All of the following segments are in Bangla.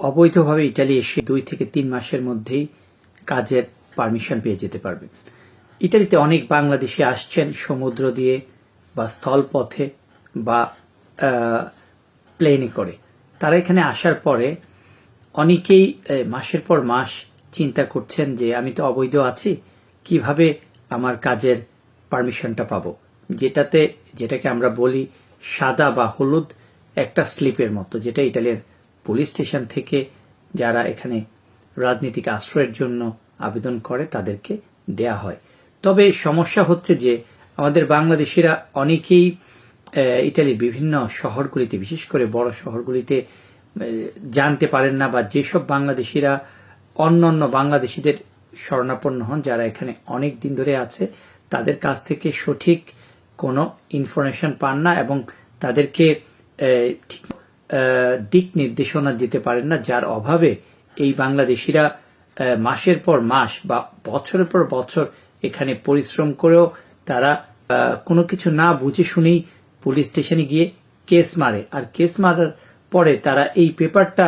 অবৈধভাবে ইটালি এসে দুই থেকে তিন মাসের মধ্যেই কাজের পারমিশন পেয়ে যেতে পারবে। ইটালিতে অনেক বাংলাদেশি আসছেন সমুদ্র দিয়ে বা স্থলপথে বা প্লেনে করে। তারা এখানে আসার পরে অনেকেই মাসের পর মাস চিন্তা করছেন যে আমি তো অবৈধ আছি, কীভাবে আমার কাজের পারমিশনটা পাব? যেটাতে, যেটাকে আমরা বলি সাদা বা হলুদ একটা স্লিপের মতো, যেটা ইটালিয়ান পুলিশ স্টেশন থেকে যারা এখানে রাজনীতিক আশ্রয়ের জন্য আবেদন করে তাদেরকে দেয়া হয়। তবে সমস্যা হচ্ছে যে আমাদের বাংলাদেশিরা অনেকেই আহ, ইটালির বিভিন্ন শহরগুলিতে বিশেষ করে বড় শহরগুলিতে জানতে পারেন না বা যেসব বাংলাদেশিরা অন্য অন্য বাংলাদেশিদের শরণাপন্ন হন যারা এখানে অনেক দিন ধরে আছে তাদের কাছ থেকে সঠিক কোনো ইনফরমেশন পান না এবং তাদেরকে ঠিক দিক নির্দেশনা দিতে পারেন না, যার অভাবে এই বাংলাদেশিরা মাসের পর মাস বা বছরের পর বছর এখানে পরিশ্রম করেও তারা কোনো কিছু না বুঝে শুনেই পুলিশ স্টেশনে গিয়ে কেস মারে। আর কেস মারার পরে তারা এই পেপারটা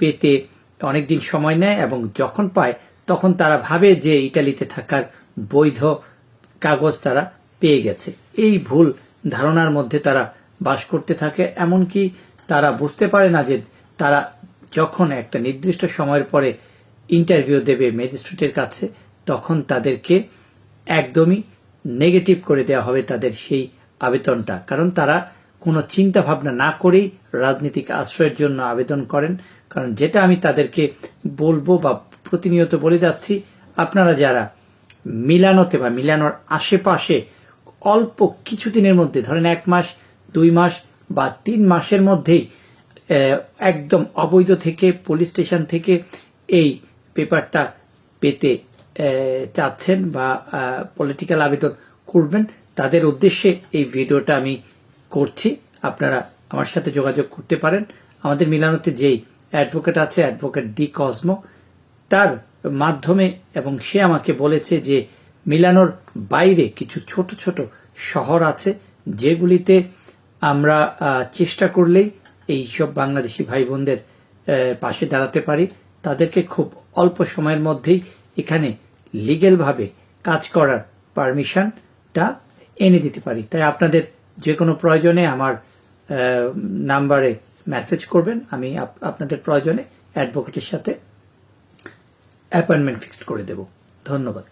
পেতে অনেকদিন সময় নেয় এবং যখন পায় তখন তারা ভাবে যে ইটালিতে থাকার বৈধ কাগজ তারা পেয়ে গেছে। এই ভুল ধারণার মধ্যে তারা বাস করতে থাকে। এমনকি তারা বুঝতে পারে না যে তারা যখন একটা নির্দিষ্ট সময়ের পরে ইন্টারভিউ দেবে ম্যাজিস্ট্রেটের কাছে, তখন তাদেরকে একদমই নেগেটিভ করে দেওয়া হবে তাদের সেই আবেদনটা। কারণ তারা কোনো চিন্তা ভাবনা না করেই রাজনৈতিক আশ্রয়ের জন্য আবেদন করেন। কারণ যেটা আমি তাদেরকে বলব বা প্রতিনিয়ত বলে যাচ্ছি, আপনারা যারা মিলানোতে বা মিলানোর আশেপাশে অল্প কিছুদিনের মধ্যে, ধরেন এক মাস, দুই মাস বা তিন মাসের মধ্যেই একদম অবৈধ থেকে পুলিশ স্টেশন থেকে এই পেপারটা পেতে চাচ্ছেন বা পলিটিক্যাল আবেদন করবেন। তাদের উদ্দেশ্যে এই ভিডিওটা আমি করছি। আপনারা আমার সাথে যোগাযোগ করতে পারেন। আমাদের মিলানোতে যেই অ্যাডভোকেট আছে অ্যাডভোকেট ডি কসমো, তার মাধ্যমে এবং সে আমাকে বলেছে যে, মিলানোর বাইরে কিছু ছোট ছোট শহর আছে যেগুলিতে আমরা চেষ্টা করলেই এই সব বাংলাদেশি ভাই বোনদের পাশে দাঁড়াতে পারি। তাদেরকে খুব অল্প সময়ের মধ্যেই এখানে লিগেলভাবে কাজ করার পারমিশনটা এনে দিতে পারি। তাই আপনাদের যে কোনো প্রয়োজনে আমার নাম্বারে মেসেজ করবেন। আমি আপ- আপনাদের প্রয়োজনে অ্যাডভোকেটের সাথে অ্যাপয়েন্টমেন্ট ফিক্সড করে দেব। ধন্যবাদ।